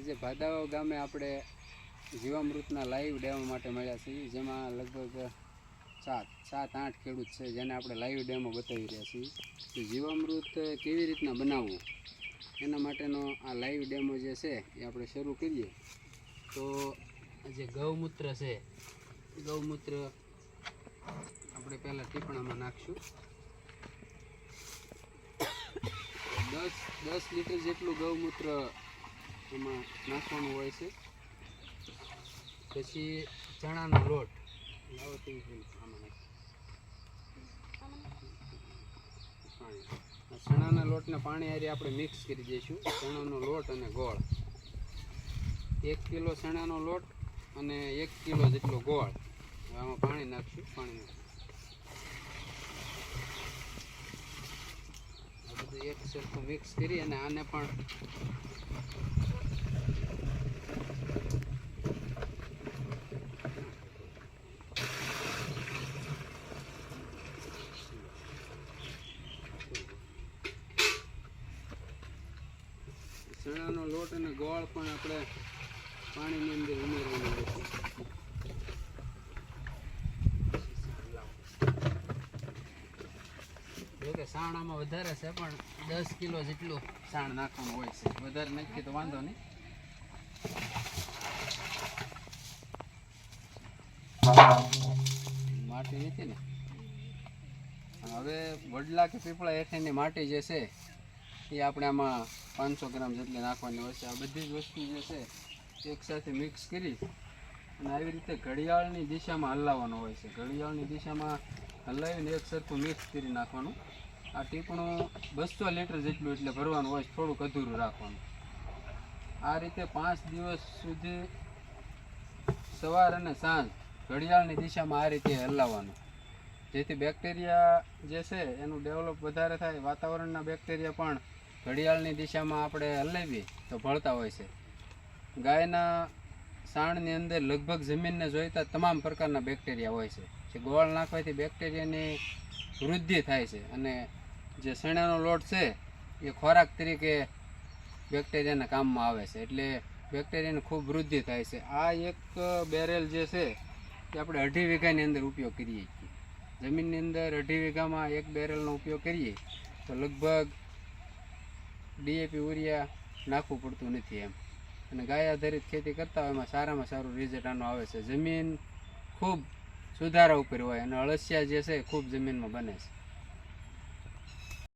આજે ભાદાવા ગામે આપણે જીવામૃતના લાઈવ ડેમો માટે મળ્યા છીએ, જેમાં લગભગ સાત સાત, આઠ ખેડૂત છે જેને આપણે લાઈવ ડેમો બતાવી રહ્યા છીએ. કે જીવામૃત કેવી રીતના બનાવવું? એના માટેનો આ લાઈવ ડેમો જે છે, એ આપણે શરૂ કરીએ. તો જે ગૌમૂત્ર છે ગૌમૂત્ર આપણે પહેલાં ટીપણામાં નાખશું. દસ દસ લીટર જેટલું ગૌમૂત્ર એમાં નાખવાનું હોય છે. પછી ચણાનો લોટ. લાવો. ચણાના લોટને પાણી હારી આપણે મિક્સ કરી દઈશું. ચણાનો લોટ અને ગોળ. એક કિલો ચણાનો લોટ અને એક કિલો જેટલો ગોળ. આમાં પાણી નાખશું, પાણી આ બધું એક સરખું મિક્સ કરી અને આને પણ ચણાનો લોટ અને ગોળ પણ આપણે પાણીની અંદર ઉમેરવાનો હોય છે. જો કે વધારે છે, પણ દસ કિલો જેટલું સાણ નાખવાનું હોય છે. વધારે નાખીએ તો વાંધો નહીં. માટી નથી ને? હવે વડલા કે પીપળા હેઠળની માટી જે છે એ આપણે આમાં પાંચસો ગ્રામ જેટલી નાખવાની હોય છે. આ બધી જ વસ્તુ જે છે, એકસાથે મિક્સ કરી અને આવી રીતે ઘડિયાળની દિશામાં હલાવવાનું હોય છે. ઘડિયાળની દિશામાં હલાવીને એક સરખું મિક્સ કરી નાખવાનું. આ ટીપણું બસો લીટર જેટલું એટલે ભરવાનું હોય થોડુંક અધૂરું રાખવાનું. આ રીતે પાંચ દિવસ સુધી સવાર અને સાંજ ઘડિયાળની દિશામાં આ રીતે હલાવવાનું. જેથી બેક્ટેરિયા જે છે, એનું ડેવલપ વધારે થાય. વાતાવરણના બેક્ટેરિયા પણ ઘડિયાળની દિશામાં આપણે હલાવીએ તો ભળતા હોય છે. ગાયના સાણની અંદર લગભગ જમીનને જોઈતા તમામ પ્રકારના બેક્ટેરિયા હોય છે, જે ગોળ નાખવાથી બેક્ટેરિયાની વૃદ્ધિ થાય છે અને જે શેણાનો લોટ છે, એ ખોરાક તરીકે બેક્ટેરિયાના કામમાં આવે છે. એટલે બેક્ટેરિયાની ખૂબ વૃદ્ધિ થાય છે. આ એક બેરેલ જે છે, એ આપણે અઢી વીઘાની અંદર ઉપયોગ કરીએ છીએ. જમીનની અંદર અઢી વીઘામાં એક બેરેલનો ઉપયોગ કરીએ તો લગભગ ડીએપી, યુરિયા નાખવું પડતું નથી એમ. અને ગાય આધારિત ખેતી કરતા હોય એમાં સારામાં સારું રિઝલ્ટ આનું આવે છે. જમીન ખૂબ સુધારા ઉપર હોય અને અળસિયા જે છે ખૂબ જમીનમાં બને છે.